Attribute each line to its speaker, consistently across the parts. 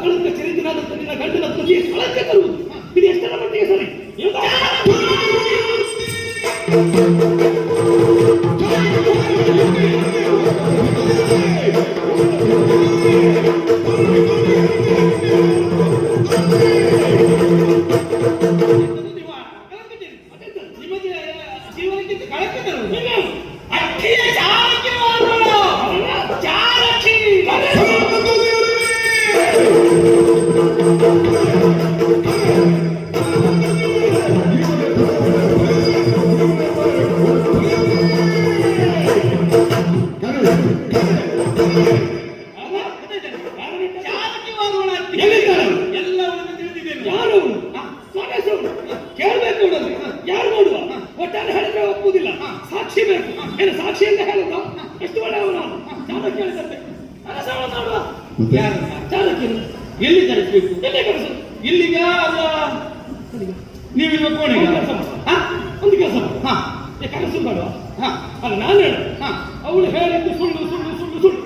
Speaker 1: ಎಂತ ಕಳಂಕ ಚರಿತ್ರನಾದಂತ ನಿನ್ನ ಗಂಡನ ಪ್ರತಿಯ ಕಳಂಕ ತರುವುದು ಇದು ಎಷ್ಟರ ಮಟ್ಟಿಗೆ ಸರಿ ಇದು-
Speaker 2: ನೀವು ಕಳಂಕಿದ್ದೀರಿ. ನಿಮ್ಮ ಜೀ- ಜೀವನಕ್ಕೆ ಕಳಂಕ ತರುವುದು. ಅಕ್ಕಿಯ
Speaker 1: ಸಾಕ್ಷಿ ಬೇಕು ಸಾಕ್ಷಿ ಅಂತ ಹೇಳುದ ಎಷ್ಟು ಒಳ್ಳೆ ನಾನು ಕೇಳಿದಂತೆ ನೋಡುವ
Speaker 2: ಯಾರು? ಎಲ್ಲಿ ಕರೆಸಬೇಕು
Speaker 1: ಎಲ್ಲಿ ಕನಸು
Speaker 2: ಇಲ್ಲಿಗ ಅಲ್ಲ ನೀವಿರುವ ಕೋಣೆಗೆ?
Speaker 1: ಒಂದು ಕೆಲಸ.
Speaker 2: ಹಾ?
Speaker 1: ಒಂದು ಕೆಲಸ.
Speaker 2: ಹಾ.
Speaker 1: ಏ ಕನಸು ಮಾಡುವ?
Speaker 2: ಹಾ.
Speaker 1: ಅಲ್ಲ ನಾನು ಹೇಳ.
Speaker 2: ಹಾ.
Speaker 1: ಅವಳು ಹೇಳಿದ್ದು ಸುಳ್ಳು ಸುಳ್ಳು ಸುಳ್ಳು ಸುಳ್ಳು?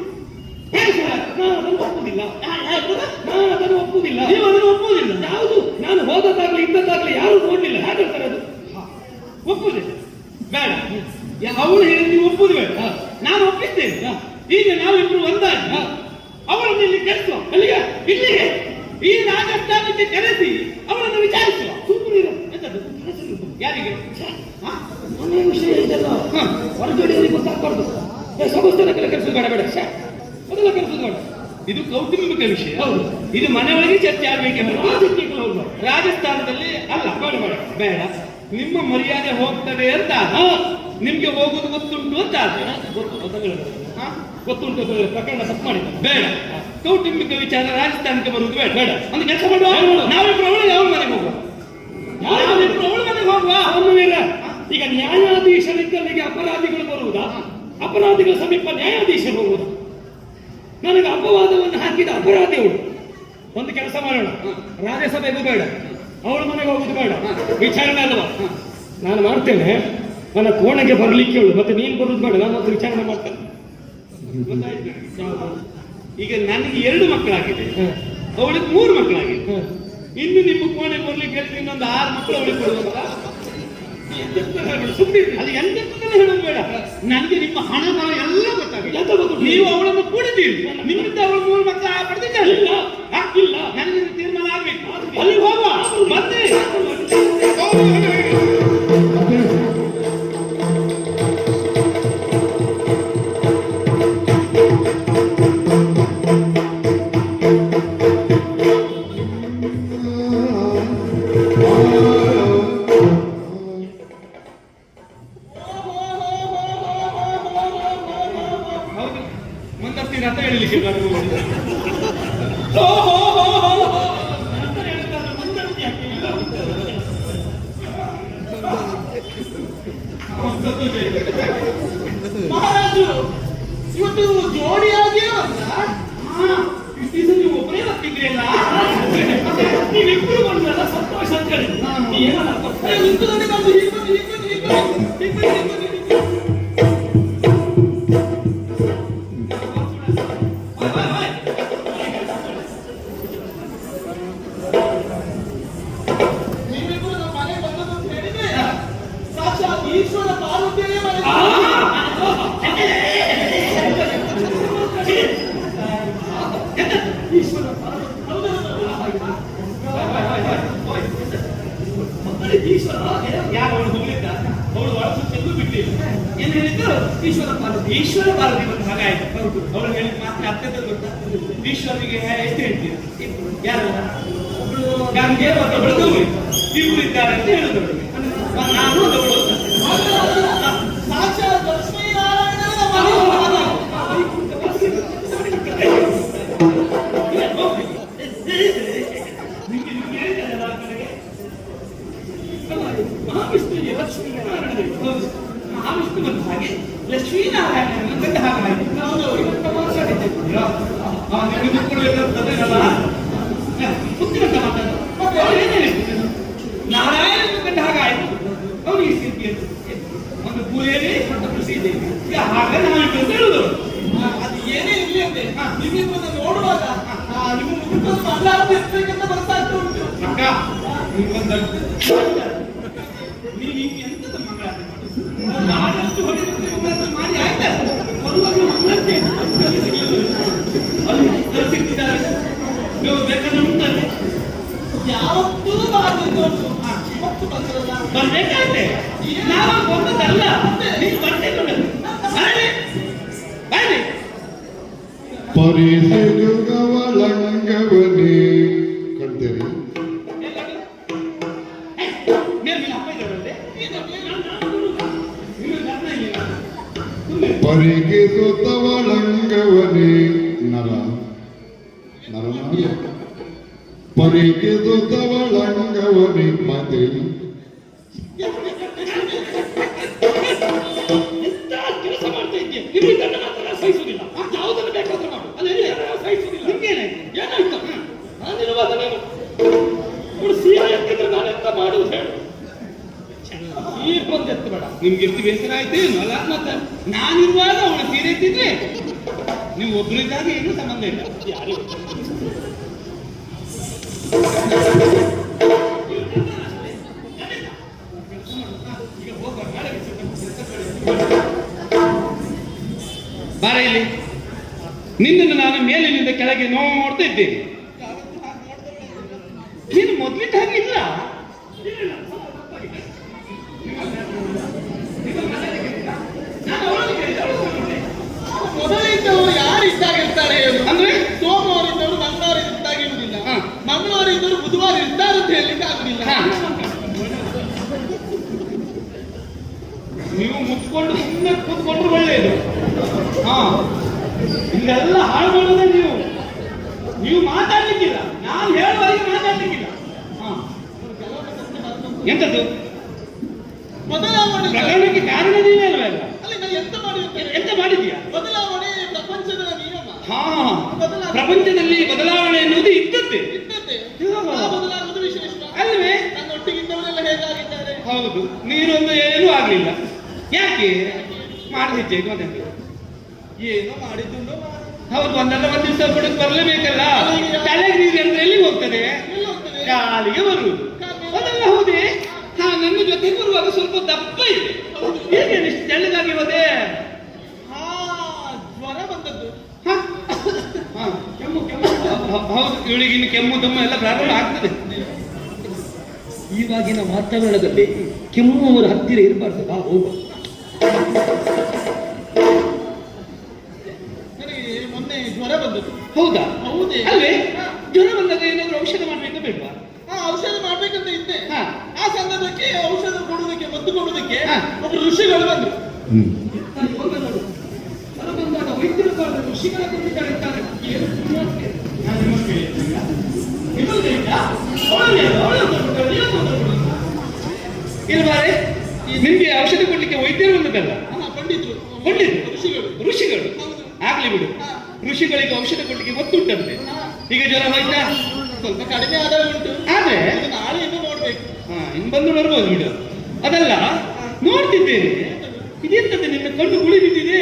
Speaker 1: ನಾನು ಅದನ್ನು ಒಪ್ಪುವುದಿಲ್ಲ ನಾನು ಅದನ್ನು ಒಪ್ಪುವುದಿಲ್ಲ
Speaker 2: ನೀವು ಅದನ್ನು ಒಪ್ಪುವುದಿಲ್ಲ.
Speaker 1: ಯಾವುದು? ನಾನು ಹೋದದ್ದಾಗಲಿ ಇದ್ದದ್ದಾಗಲಿ ಯಾರು ನೋಡ್ಲಿಲ್ಲ. ಹೇಗೆ ಹೇಳ್ತಾರೆ ಅದು?
Speaker 2: ಒಪ್ಪುದೆ. ಬೇಡ. ಅವಳು ಹೇಳಿದ ನೀವು ಒಪ್ಪುದು ಬೇಡ. ನಾನು
Speaker 1: ಒಪ್ಪಿದ್ದೇನೆ.
Speaker 2: ಈಗ ನಾವಿಬ್ರು ಒಂದಾಗಿ.
Speaker 1: ಹಾ.
Speaker 2: ಅವಳನ್ನು ಇಲ್ಲಿ ಕರೆಸುವ
Speaker 1: ಅಲ್ಲಿಗೆ
Speaker 2: ಇಲ್ಲಿಗೆ ಈ ರಾಜಸ್ಥಾನಕ್ಕೆ ಕರೆಸಿ ಅವರನ್ನು ವಿಚಾರಿಸುವ
Speaker 1: ಸುಮ್ಮನೆ
Speaker 2: ಎಂತದ್ದು ಯಾರಿಗೆ?
Speaker 1: ಮನೆಯ ವಿಷಯ ಇದೆಲ್ಲ ಹೊರಗಡೆಯವರಿಗೆ ಗೊತ್ತಾಗ್ಬಾರ್ದು ಸಮಸ್ತನ ಕೆಲ ಕೆಲಸ. ಅದೆಲ್ಲ ಕೆಲಸ
Speaker 2: ಇದು ಕೌಟುಂಬಿಕ ವಿಷಯ
Speaker 1: ಹೌದು.
Speaker 2: ಇದು ಮನೆಯೊಳಗೆ ಚರ್ಚೆ ಆಗ್ಬೇಕೆಂಬ
Speaker 1: ರಾಜಕೀಯಗಳು ಹೋಗ್ಬಾರ್ದು
Speaker 2: ರಾಜಸ್ಥಾನದಲ್ಲಿ ಅಲ್ಲ ಬೇಡ ಬೇಡ ಬೇಡ ನಿಮ್ಮ ಮರ್ಯಾದೆ ಹೋಗ್ತದೆ ಅಂತ. ನಿಮ್ಗೆ ಹೋಗುದು ಗೊತ್ತುಂಟು ಅಂತ
Speaker 1: ಗೊತ್ತು ಅಂತ
Speaker 2: ಹಾ?
Speaker 1: ಗೊತ್ತುಂಟು ಪ್ರಕರಣ ತಪ್ಪು ಮಾಡಿದ
Speaker 2: ಬೇಡ. ಕೌಟುಂಬಿಕ ವಿಚಾರ ರಾಜಸ್ಥಾನಕ್ಕೆ ಬರುವುದು ಬೇಡ.
Speaker 1: ಬೇಡ.
Speaker 2: ಒಂದು ಕೆಲಸ ಮಾಡುವ? ನಾವಿಬ್ರು ಅವಳು ಅವಳ ಮನೆಗೆ ಹೋಗುವ? ನಾವಿಬ್ರು ಅವಳ ಮನೆಗೆ ಹೋಗುವ?
Speaker 1: ಸ್ವಾಮಿವೀರ, ಈಗ ನ್ಯಾಯಾಧೀಶರಿದ್ದಲ್ಲಿಗೆ ಅಪರಾಧಿಗಳು ಬರುವುದಾ? ಅಪರಾಧಿಗಳ ಸಮೀಪ ನ್ಯಾಯಾಧೀಶರು ಹೋಗುವುದಾ. ನನಗೆ ಅಪವಾದವನ್ನು ಹಾಕಿದ ಅಪರಾಧಿ ಅವಳು ಒಂದು ಕೆಲಸ ಮಾಡೋಣ. ರಾಜ್ಯಸಭೆಗೂ ಬೇಡ. ಅವಳ ಮನೆಗೆ ಹೋಗುದು ಬೇಡ. ವಿಚಾರಣೆ ಅಲ್ವಾ? ನಾನು ಮಾಡ್ತೇನೆ. ನನ್ನ ಕೋಣೆಗೆ ಬರಲಿಕ್ಕೆ ಹೇಳು ಮತ್ತೆ ನೀನು ಬರುದು ಬೇಡ. ನಾನು ವಿಚಾರಣೆ ಮಾಡ್ತೇನೆ?
Speaker 2: ಈಗ ನನಗೆ ಎರಡು ಮಕ್ಕಳಾಗಿದೆ. ಅವಳಿಗೆ ಮೂರು ಮಕ್ಕಳಾಗಿದೆ. ಇನ್ನು ನಿಮ್ಮ ಕೋಣೆ ಬರ್ಲಿಕ್ಕೆ ಹೇಳ್ತೀನಿ ಇನ್ನೊಂದು ಆರು ಮಕ್ಕಳು ಅವಳಿಗೆ ಕೊಡುವಂತ
Speaker 1: ಸುಮ್ಮನೆ
Speaker 2: ಅದು ಎಂತೆಂತದನ್ನ ಹೇಳೋದು ಬೇಡ. ನನಗೆ ನಿಮ್ಮ ಹಣ ಬಲ ಎಲ್ಲ ಗೊತ್ತಾಗಿದೆ. ನೀವು ಅವಳನ್ನು ಕೂಡಿದ್ದೀರಿ. ನಿಮ್ಮಿಂದ ಅವಳು ಮೂರು ಮಕ್ಕಳ ಪಡೆದಿದ್ದಾರೆ.
Speaker 1: ಇಲ್ಲ.
Speaker 2: ನನಗೆ ತೀರ್ಮಾನ ಆಗ್ಬೇಕು. ಅಲ್ಲಿ ಹೋಗುವ. ಮತ್ತೆ.
Speaker 1: Hum. ಹೇಳಿ ನೀ ಏನನ್ನ ಕೊಟ್ಟೆ?
Speaker 2: ನಿಂತು ನೋಡಿ ಈಶ್ವರ ಪಾರ್ವತಿ ಹಾಗೆ ಹಾಗಾಯ್ತು ಹೌದು ಅವರು ಹೇಳಿದ ಮಾತ್ರ ಅತ್ಯಂತ ದೊಡ್ಡ ಈಶ್ವರಿಗೆ ಎಷ್ಟು ಹೇಳ್ತೀರಾ? ಯಾರು? ಗಂಗೆ ಮತ್ತು ಬೆಳಗು ಇಬ್ಬರು ಇದ್ದಾರೆ ಅಂತ ಹೇಳಿದ್ರು ನಾನು ಒಂದು
Speaker 3: ಸಾಕ್ಷಾತ್ ಲಕ್ಷ್ಮೀನಾರಾಯಣನ ಮನೆ
Speaker 1: ಮಹಾವಿಷ್ಣುವಿಗೆ ಲಕ್ಷ್ಮೀನಾರಾಯಣ
Speaker 2: ಮಹಾವಿಷ್ಣು ಬಂದ ಹಾಗೆ ಲಕ್ಷ್ಮೀನಾರಾಯಣ ಬಂದ ಹಾಗೆ
Speaker 1: ನಾವು ಇವತ್ತು ಮಾತಾಡಿದ್ದೇವೆ
Speaker 2: ಆ, ನಿನಗೆ ಮುಕ್ಕೊಳ್ಬೇಕಾಗ್ತದೆ ಅಲ್ಲ? ಹ, ಮುತ್ತಿನಂತ ಮಾತಾಡು. ಮತ್ತೆ ಅವ್ರು ಏನ್ ಹೇಳಿದ್ರು? ನಾರಾಯಣ ಕಂಡ ಹಾಗಾಯ್ತು ಅವನಿಗೆ ಸ್ಥಿತಿ ಅಂತ ಒಂದು ಪೂರೇರಿ ಮತ್ತು ಇದೆ ಈಗ ಹಾಗೆ ನಾನು ಹೇಳುದು.
Speaker 3: ಅದು ಏನೇ ಇರಲಿ ಅಂತೆ. ನಿಮಗೆ ನೋಡುವಾಗ ನಿಮ್ಮ ಇರ್ಬೇಕಂತ ಬರ್ತಾ ಇತ್ತು ಉಂಟು.
Speaker 2: ನೀವು ಹಿಂಗೆ ಎಂತದ? ನಾನಷ್ಟು ಮಾಡಿ ಆಯ್ತಾ? ಬರುವಾಗ ಮಂಗಳಾರತಿ ಅಲ್ಲಿ ಅಲ್ಲಿ ಸಿಗ್ತಿದ್ದಾರೆ ನೀವು ಬೇಕಾದ್ರೆ ಉಂಟಲ್ಲಿ.
Speaker 3: ಯಾವತ್ತೂ ಬಾರದಿದ್ದು ಉಂಟು ಆ, ಇವತ್ತು ಬಂದ್ರಲ್ಲ
Speaker 2: ಬರ್ಬೇಕಾದ್ರೆ ನಾವು ಬಂದದಲ್ಲ ನೀವು ಬರ್ತಿದ್ರು ಬನ್ನಿ ಬನ್ನಿ
Speaker 4: ಪರಿಸೆದುಗವಳಂಗವನೇ ಕಣ್ತೇರಿ
Speaker 2: ಮೇಲೆ ಮೇಲೆ ಅಪ್ಪ ಇದ್ದಾರಲ್ಲೇ ನೀವು ಗಮನ ಇಲ್ಲ ಸುಮ್ಮನೆ
Speaker 4: ಪರಿಗೆ ಸೊತ್ತವಳಂಗವನೇ ನರ ನರನಾರಿ ಪರಿಗೆ ಸೊತ್ತವಳಂಗವನೇ ಮಾತೇರಿ
Speaker 1: ಎಂತ ಕೆಲಸ ಮಾಡ್ತಾ ನೀವು ಇದನ್ನು ಮಾತ್ರ ಸಹಿಸುವುದಿಲ್ಲ. ಯಾವುದನ್ನು ಬೇಕಾದ್ರೂ ಮಾಡು. ಅಲ್ಲ ಎಲ್ಲಿ ಯಾರು ಸಹಿಸುವುದಿಲ್ಲ.
Speaker 2: ನಿಮ್ಗೇನಾಯ್ತು
Speaker 1: ಏನಾಯ್ತು? ನಾನಿರುವಾಗ ನೀನು ನೋಡು ಸೀರೆ ಎತ್ತಿದ್ರೆ ನಾನು ಎಂತ ಮಾಡುವುದು ಹೇಳು. ಈ ಬಂದು ಎತ್ತು ಬೇಡ.
Speaker 2: ನಿಮ್ಗೆ ಎಷ್ಟು ಬೇಸರ ಆಯ್ತು ಏನು? ಅಲ್ಲ ಮತ್ತೆ ನಾನಿರುವಾಗ ಅವಳ ಸೀರೆ ಎತ್ತಿದ್ರೆ ನೀವು ಒಬ್ಬರಿದ್ದಾಗ ಏನು ಸಂಬಂಧ ಇಲ್ಲ.
Speaker 1: ಯಾರು?
Speaker 2: ನಿನ್ನನ್ನು ನಾನು ಮೇಲಿನಿಂದ ಕೆಳಗೆ ನೋಡ್ತಾ ಇದ್ದೇನೆ ನೀನು ಮೊದ್ಲಿದ್ದ
Speaker 1: ಹಾಗಿಲ್ಲ.
Speaker 3: ಮೊದಲಿದ್ದವರು ಯಾರು ಇದ್ದಾಗಿರ್ತಾರೆ
Speaker 2: ಅಂದ್ರೆ
Speaker 3: ಸೋಮವಾರ ಇದ್ದವರು ಮಂಗಳವಾರ
Speaker 2: ಇದ್ದಾಗಿರುವುದಿಲ್ಲ.
Speaker 3: ಮಂಗಳವಾರ ಇದ್ದವರು ಬುಧವಾರ ಇರ್ತಾರೆ ಅಂತ ಹೇಳಲಿಕ್ಕೆ ಆಗುದಿಲ್ಲ.
Speaker 2: ನೀವು ಮುಚ್ಕೊಂಡು ಸುಮ್ಮನೆ ಕೂತ್ಕೊಂಡ್ರೆ ಒಳ್ಳೆಯದು ಹಾ ಇಲ್ಲೆಲ್ಲ ಹಾಳು ಮಾಡೋದೇ ನೀವು. ನೀವು ಮಾತಾಡ್ಲಿಕ್ಕಿಲ್ಲ. ನಾನು ಹೇಳುವವರೆಗೆ ಮಾತಾಡ್ಲಿಕ್ಕಿಲ್ಲ. ಎಂತದ್ದು?
Speaker 3: ಬದಲಾವಣೆ
Speaker 2: ಪ್ರಕರಣಕ್ಕೆ ಕಾರಣ ಅಲ್ಲ
Speaker 3: ನಾನು ಎಂತ ಮಾಡಿರ್ತೇನೆ
Speaker 2: ಎಂತ ಮಾಡಿದ್ಯಾ
Speaker 3: ಬದಲಾವಣೆ ಪ್ರಪಂಚದ ನಿಯಮ
Speaker 2: ಹಾ. ಪ್ರಪಂಚದಲ್ಲಿ ಬದಲಾವಣೆ ಅನ್ನೋದು ಇದ್ದದ್ದೇ.
Speaker 3: ಇದ್ದದ್ದೇ. ಬದಲಾಗುವುದು ವಿಶೇಷ
Speaker 2: ಅಲ್ವೇ?
Speaker 3: ನನ್ನೊಟ್ಟಿಗಿದ್ದವರೆಲ್ಲ ಹೇಗಾಗಿದ್ದಾರೆ
Speaker 2: ಹೌದು. ನೀನೊಂದು ಏನೂ ಆಗಲಿಲ್ಲ. ಯಾಕೆ? ಮಾಡಿದ್ದೆ ಮತ್ತೆ
Speaker 3: ಏನೋ ಮಾಡಿದ್ದು
Speaker 2: ಹೌದು ಒಂದಲ್ಲ ಒಂದು ದಿವಸ ಬಿಡಕ್ಕೆ ಬರಲೇಬೇಕಲ್ಲ? ತಲೆಗೆ ನೀರು ಅಂದ್ರೆ ಎಲ್ಲಿ ಹೋಗ್ತದೆ? ಕಾಲಿಗೆ ಬರುವುದು. ಅದೆಲ್ಲ ಹೌದೇ? ಹಾ, ನನ್ನ ಜೊತೆ ಬರುವಾಗ ಸ್ವಲ್ಪ ದಪ್ಪ ಇದೆ. ಹೇಗೆ ತೆಳ್ಳಗಾಗಿ ಹೋದೆ?
Speaker 3: ಹಾ ಜ್ವರ ಬಂದದ್ದು.
Speaker 2: ಕೆಮ್ಮು ಕೆಮ್ಮು. ಹೌದು, ಇವಳಿಗೆ ಕೆಮ್ಮು ದಮ್ಮ ಎಲ್ಲ ಪ್ರಾರಂಭ ಆಗ್ತದೆ.
Speaker 1: ಇವಾಗಿನ ವಾತಾವರಣದಲ್ಲಿ ಕೆಮ್ಮುವವರ ಹತ್ತಿರ ಇರಬಾರ್ದು. ಬಾ ಹೋಗು
Speaker 3: ಜ್ವರ ಬಂದದ್ದು.
Speaker 2: ಹೌದಾ?
Speaker 3: ಹೌದೇ.
Speaker 2: ಅಲ್ವೇ? ಜ್ವರ ಬಂದಾಗ ಏನಾದ್ರು ಔಷಧ ಮಾಡ್ಬೇಕಾ ಬೇಡವಾ?
Speaker 3: ಆ ಔಷಧ ಮಾಡ್ಬೇಕಂತ ಇದ್ದೆ.
Speaker 2: ಹಾ.
Speaker 3: ಆ ಸಂದರ್ಭಕ್ಕೆ ಔಷಧ ಕೊಡುವುದಕ್ಕೆ ಮದ್ದು
Speaker 2: ಕೊಡೋದಕ್ಕೆ.
Speaker 3: ಒಬ್ಬರು ಋಷಿಗಳು ಬಂದ್ರು.
Speaker 1: ಬಂದಾಗ ವೈದ್ಯರು ಋಷಿಗಳ
Speaker 2: ನಿಮ್ಗೆ ಔಷಧ ಕೊಡ್ಲಿಕ್ಕೆ ವೈದ್ಯರು ಬಂದದಲ್ಲ
Speaker 3: ಪಂಡಿತರು.
Speaker 2: ಪಂಡಿತರು?
Speaker 3: ಋಷಿಗಳು.
Speaker 2: ಋಷಿಗಳು. ಆಗ್ಲಿ ಬಿಡು.
Speaker 3: ಹಾ.
Speaker 2: ಋಷಿಗಳಿಗೆ ಔಷಧ ಕೊಟ್ಟಿಗೆ ಗೊತ್ತುಂಟಂತೆ. ಈಗ ಜ್ವರ ಹೋಯ್ತಾ?
Speaker 3: ಸ್ವಲ್ಪ ಕಡಿಮೆ ಆದ ಉಂಟು.
Speaker 2: ಆದ್ರೆ
Speaker 3: ನಾಳೆ ಇನ್ನು ನೋಡ್ಬೇಕು.
Speaker 2: ಹಾ ಇನ್ ಬಂದು ಬರ್ಬೋದು ಬಿಡು. ಅದಲ್ಲ ನೋಡ್ತಿದ್ದೇನೆ. ಇದೆಂತದ್ದು ನಿನ್ನ ಕಣ್ಣು ಗುಳಿ ಬಿದ್ದಿದೆ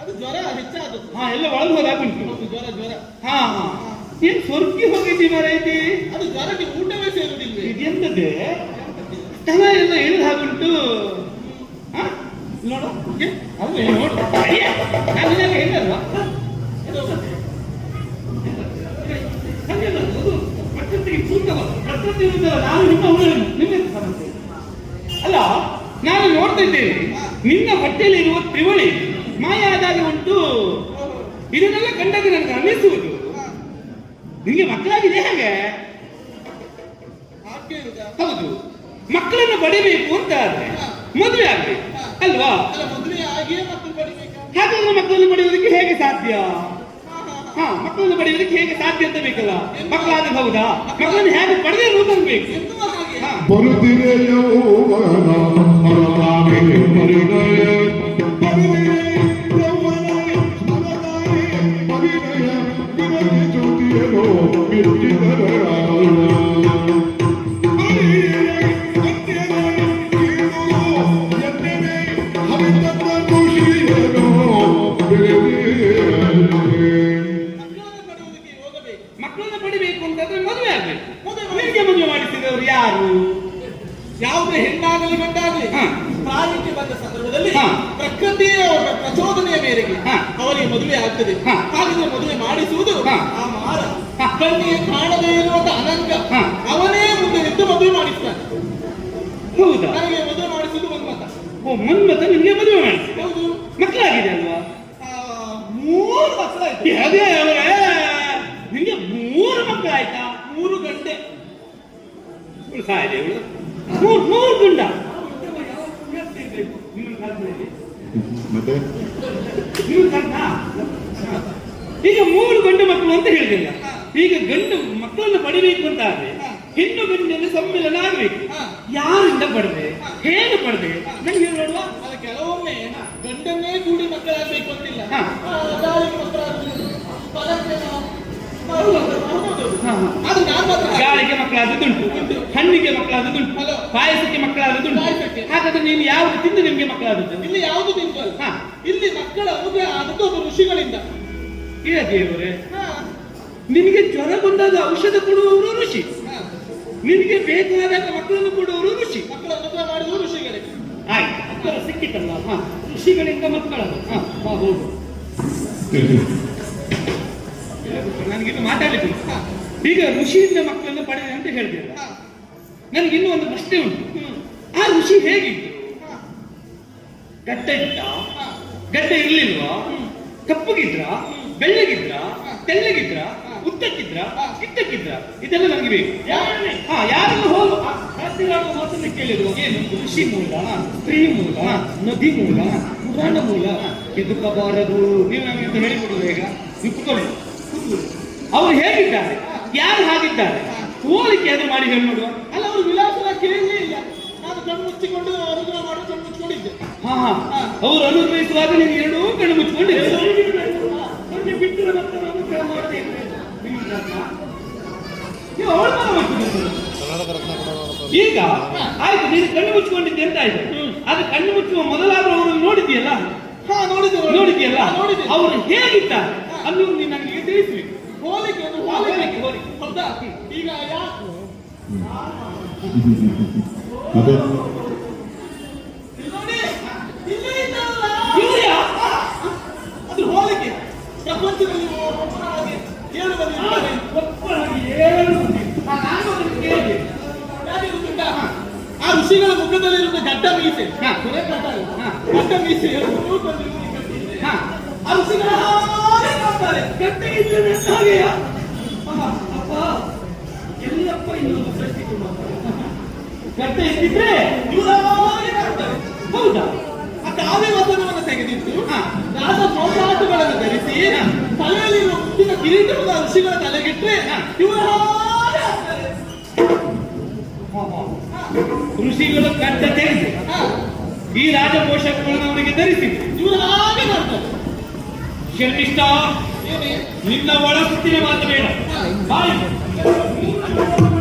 Speaker 3: ಅದು ಜ್ವರ ಹೆಚ್ಚಾದ
Speaker 2: ಹಾ ಎಲ್ಲ ಒಳಗೆ ಹೋದಾಗ
Speaker 3: ಉಂಟು ಜ್ವರ ಜ್ವರ.
Speaker 2: ಹಾ ಹಾ. ಏನ್ ಸ್ವರ್ಗಿ ಹೋಗಿದ್ದಿ ಮರೈತಿ
Speaker 3: ಅದು ಜ್ವರಕ್ಕೆ ಊಟವೇ ಸೇರುದಿಲ್ಲ
Speaker 2: ಇದೆಂತದೆ ಸ್ಥಳ ಎಲ್ಲ ಇಳಿದ ಹಾಗುಂಟು. ಹಾ? ನೋಡು. ಅಲ್ಲ ಹೆಂಗಲ್ವಾ ನೋಡು. ಅಯ್ಯ, ನಾನು ಅಲ್ಲ ನಾನು ನೋಡ್ತಾ ಇದ್ದೇನೆ. ನಿನ್ನ ಹೊಟ್ಟೆಯಲ್ಲಿ ಇರುವ ತ್ರಿವಳಿ ಮಾಯ ಆದಾಗ ಉಂಟು. ಇದನ್ನೆಲ್ಲ ಕಂಡಾಗ ನನಗೆ ಅನ್ನಿಸುವುದು ನಿಮಗೆ ಮಕ್ಕಳಾಗಿದೆ ಹೇಗೆ?
Speaker 3: ಹಾಗೆ
Speaker 2: ಹೌದು. ಮಕ್ಕಳನ್ನು ಪಡಿಬೇಕು ಅಂತ ಆದ್ರೆ ಮದುವೆ ಆಗ್ಬೇಕು ಅಲ್ವಾ? ಹಾಗಾದ್ರೆ ಮಕ್ಕಳನ್ನು ಪಡೆಯುವುದಕ್ಕೆ ಹೇಗೆ ಸಾಧ್ಯ?
Speaker 3: ಹಾ,
Speaker 2: ಮಕ್ಕಳನ್ನು ಪಡೆಯೋದಕ್ಕೆ ಹೇಗೆ ಸಾಧ್ಯ ಅಂತ ಬೇಕಲ್ಲ? ಮಕ್ಕಳಾದ್ರೆ ಹೌದಾ? ಮಕ್ಕಳನ್ನು ಹೇಗೆ ಪಡೆದೇ ಬೇಕು
Speaker 3: ಹಾಗೆ
Speaker 2: ಹಾ
Speaker 4: ಬರುತ್ತಿದೆ ಪರಿಣಯ ಯೌವನ
Speaker 3: ಅವರಿಗೆ ಮದುವೆ ಆಗ್ತದೆ.
Speaker 2: ಹಾ.
Speaker 3: ಹಾಗಿದ್ರೆ ಮದುವೆ ಮಾಡಿಸುವುದು. ಆ ಮಾರ. ಕಣ್ಣಿಗೆ ಕಾಣದೇ ಇರುವಂತ ಅನಂಗ. ಅವನೇ ಮುಂದೆ ನಿಂತು ಮದುವೆ ಮಾಡಿಸ್ತಾನೆ.
Speaker 2: ಹೌದಾ?
Speaker 3: ನನಗೆ ಮದುವೆ ಮಾಡಿಸುವುದು ಮನ್ಮತ
Speaker 2: ಓ ಮನ್ಮತ ನಿಮಗೆ ಮದುವೆ ಮಾಡಿಸಿ.
Speaker 3: ಹೌದು.
Speaker 2: ಮಕ್ಕಳಾಗಿದೆ ಅಲ್ವಾ?
Speaker 3: ಆ, ಮೂರು ಮಕ್ಕಳಾಯ್ತು.
Speaker 2: ಅದೇ ಅವರೇ. ನಿಮಗೆ ಮೂರು ಮಕ್ಕಳಾಯ್ತಾ?
Speaker 3: ಮೂರು ಗಂಟೆ.
Speaker 2: ಸಾಯಿದೆ ಮೂರು ಮೂರು ಗುಂಡ.
Speaker 4: ಮತ್ತೆ?
Speaker 2: ಈಗ ಮೂರು ಗಂಡು ಮಕ್ಕಳು ಅಂತ ಹೇಳಿದಿಲ್ಲ ಈಗ ಗಂಡು ಮಕ್ಕಳನ್ನು ಪಡಿಬೇಕು ಅಂತ ಆದ್ರೆ ಹೆಣ್ಣು ಗಂಡಿನ ಸಮ್ಮಿಲನ ಆಗ್ಬೇಕು. ಯಾರಿಂದ ಪಡೆದೆ? ಹೇಗೆ ಪಡೆದೆ? ನಂಗೆ ನೋಡುವ.
Speaker 3: ಅದು ಕೆಲವೊಮ್ಮೆ ಗಂಡನ್ನೇ ಕೂಡಿ ಮಕ್ಕಳಾಗಬೇಕು ಅಂತಿಲ್ಲ. ಮಕ್ಕಳಾಗ್ಬೇಕು, ಹಾಗೆ.
Speaker 2: ಗಾಳಿಗೆ ಮಕ್ಕಳಾದದ್ದುಂಟು
Speaker 3: ಉಂಟು.
Speaker 2: ಹಣ್ಣಿಗೆ
Speaker 3: ಮಕ್ಕಳಾದದ್ದುಂಟು.
Speaker 2: ಪಾಯಸಕ್ಕೆ
Speaker 3: ಮಕ್ಕಳಾದದ್ದುಂಟು.
Speaker 2: ಹಾಗಾದ್ರೆ ನೀನು ಯಾವುದು ತಿಂದು ನಿಮ್ಗೆ ಮಕ್ಕಳಾದದ್ದು?
Speaker 3: ಇಲ್ಲಿ ಯಾವುದು ತಿಂತಲ್ಲ
Speaker 2: ಹಾ.
Speaker 3: ಇಲ್ಲಿ ಮಕ್ಕಳ ಮದುವೆ ಆದದ್ದು ಒಬ್ಬ ಋಷಿಗಳಿಂದ.
Speaker 2: ಇಲ್ಲ ದೇವರೇ.
Speaker 3: ಹಾ,
Speaker 2: ನಿನಗೆ ಜ್ವರ ಬಂದಾಗ ಔಷಧ ಕೊಡುವವರು ಋಷಿ.
Speaker 3: ಹಾ.
Speaker 2: ನಿನಗೆ ಬೇಕಾದಾಗ ಮಕ್ಕಳನ್ನು ಕೊಡುವವರು ಋಷಿ.
Speaker 3: ಮಕ್ಕಳ ಮದುವೆ ಮಾಡುವ ಋಷಿಗಳೇ.
Speaker 2: ಆಯ್ತು. ಉತ್ತರ ಸಿಕ್ಕಿತಲ್ಲ. ಹಾ. ಋಷಿಗಳಿಂದ ಮಕ್ಕಳನ್ನು ಹಾ. ಹಾ ಹೌದು ನನಗಿನ್ನು ಮಾತಾಡಲಿಕ್ಕೆ. ಈಗ ಋಷಿಯಿಂದ ಮಕ್ಕಳನ್ನು ಪಡೆದೆ ಅಂತ
Speaker 3: ಹೇಳಿದೆ
Speaker 2: ನನಗಿನ್ನೂ ಒಂದು ಪ್ರಶ್ನೆ ಉಂಟು. ಆ ಋಷಿ ಹೇಗಿತ್ತು? ಗಟ್ಟೆ ಇತ್ತ. ಗಡ್ಡ ಇರ್ಲಿಲ್ವಾ? ಕಪ್ಪಗಿದ್ರ? ಬೆಳ್ಳಗಿದ್ರ? ತೆಳ್ಳಗಿದ್ರ? ಉದ್ದಕ್ಕಿದ್ರ? ಕಿತ್ತಕ್ಕಿದ್ರ ಇದೆಲ್ಲ ನನಗೆ ಬೇಕು.
Speaker 3: ಯಾರನ್ನೇ?
Speaker 2: ಹಾ ಯಾರನ್ನು ಹೋಗು? ಮಾತನ್ನು ಕೇಳಿದ್ರು. ಏನು ಋಷಿ ಮೂಲ ಸ್ತ್ರೀ ಮೂಲ ನದಿ ಮೂಲ ಪುರಾಣ ಮೂಲ ಎದುಕಬಾರದು. ನೀವು ನಮಗೆ ಅಂತ ಹೇಳಿಕೊಡುದು ಈಗ ನೀವು ಕೂತ್ಕೊಳ್ಳಿ. ಅವರು ಹೇಗಿದ್ದಾರೆ ಯಾರು ಹಾಗಿದ್ದಾರೆ? ಹೋಲಿಕೆ ಅದು ಮಾಡಿ ಹೇಳಿ ನೋಡುವ
Speaker 3: ಅಲ್ಲ ಅವರು ವಿಳಾಸ ಕೇಳಲೇ ಇಲ್ಲ ನಾನು ಕಣ್ಣು ಮುಚ್ಚಿಕೊಂಡು ಅನುಗ್ರಹ ಮಾಡಿ ಕಣ್ಣು ಮುಚ್ಚಿಕೊಂಡಿದ್ದೆ.
Speaker 2: ಹಾ ಹಾ. ಅವರು ಅನುಗ್ರಹಿಸುವಾಗ ನೀನು ಎರಡೂ ಕಣ್ಣು
Speaker 1: ಮುಚ್ಚಿಕೊಂಡು ಬಿಟ್ಟು ಅನುಗ್ರಹ ಮಾಡದೇ.
Speaker 2: ಈಗ ಆಯ್ತು ನೀನು ಕಣ್ಣು ಮುಚ್ಚಿಕೊಂಡಿದ್ದೆ ಅಂತ ಆಯ್ತು. ಅದು ಕಣ್ಣು ಮುಚ್ಚುವ ಮೊದಲಾದ್ರೂ ಅವರನ್ನು ನೋಡಿದ್ಯಲ್ಲ? ನೋಡಿದ್ಯಲ್ಲ ಅವರು ಹೇಗಿದ್ದಾರೆ? ಅನ್ನು ನೀನು ನನಗೆ ತಿಳಿಸ್ಬೇಕು
Speaker 3: ಹೋಲಿಕೆ ಒಂದು
Speaker 2: ಹೋಲಿಕೆ,
Speaker 3: ಹೋಲಿಕೆ. ಹೌದಾ? ಈಗ ಯಾ
Speaker 4: ಮತ್ತೆ
Speaker 3: ಅದು ಹೋಲಿಕೆ. ಪ್ರಪಂಚದಲ್ಲಿ ಒಬ್ಬನ ಹಾಗೆ ಇದ್ದಾರೆ.
Speaker 1: ಒಬ್ಬರಾಗಿ ಏಳು ಮಂದಿ.
Speaker 2: ನಾನು ಕೇಳಿದೆ.
Speaker 3: ಯಾಕೆ ಗೊತ್ತುಂಟಾ? ಆ ಋಷಿಗಳ ಮುಖದಲ್ಲಿರುವ ಗಡ್ಡ ಮೀಸೆ.
Speaker 2: ಹಾ.
Speaker 3: ಕೊನೆ ಗಡ್ಡ ಅಲ್ಲ. ಮೀಸೆ ಆ ಋಷಿಗಳ ಕಾಣ್ತಾರೆ.
Speaker 1: ಗಟ್ಟಿ ಇದ್ದೇನೆ ಹಾಗೆಯಾ ಅಪ್ಪ ಎಲ್ಲಪ್ಪ ಇನ್ನೊಂದು ಸೃಷ್ಟಿ
Speaker 2: ಗಟ್ಟೆ ಇದ್ದಿದ್ರೆ
Speaker 3: ಇವರ ಮಾಡ್ತಾರೆ.
Speaker 2: ಹೌದಾ
Speaker 3: ಆ ಕಾವ್ಯ ವಚನವನ್ನು ತೆಗೆದಿಟ್ಟು. ರಾಜ ಸೋಸಾಟುಗಳನ್ನು ಧರಿಸಿ ತಲೆಯಲ್ಲಿರುವ ಮುಂದಿನ ಕಿರೀಟದ ಋಷಿಗಳ ತಲೆಗಿಟ್ರೆ ಇವರ
Speaker 2: ಋಷಿಗಳ ಕಟ್ಟ
Speaker 3: ಹಾ.
Speaker 2: ಈ ರಾಜಪೋಷಕಗಳನ್ನು ಅವನಿಗೆ ಧರಿಸಿ
Speaker 3: ಇವರ ಹಾಗೆ ಕಾಣ್ತಾರೆ
Speaker 2: ಶರ್ಮಿಷ್ಠ ನಿನ್ನ ಒಳ ಸುತ್ತಿನ ಮಾತು ಬೇಡ. ಬಾಯ್.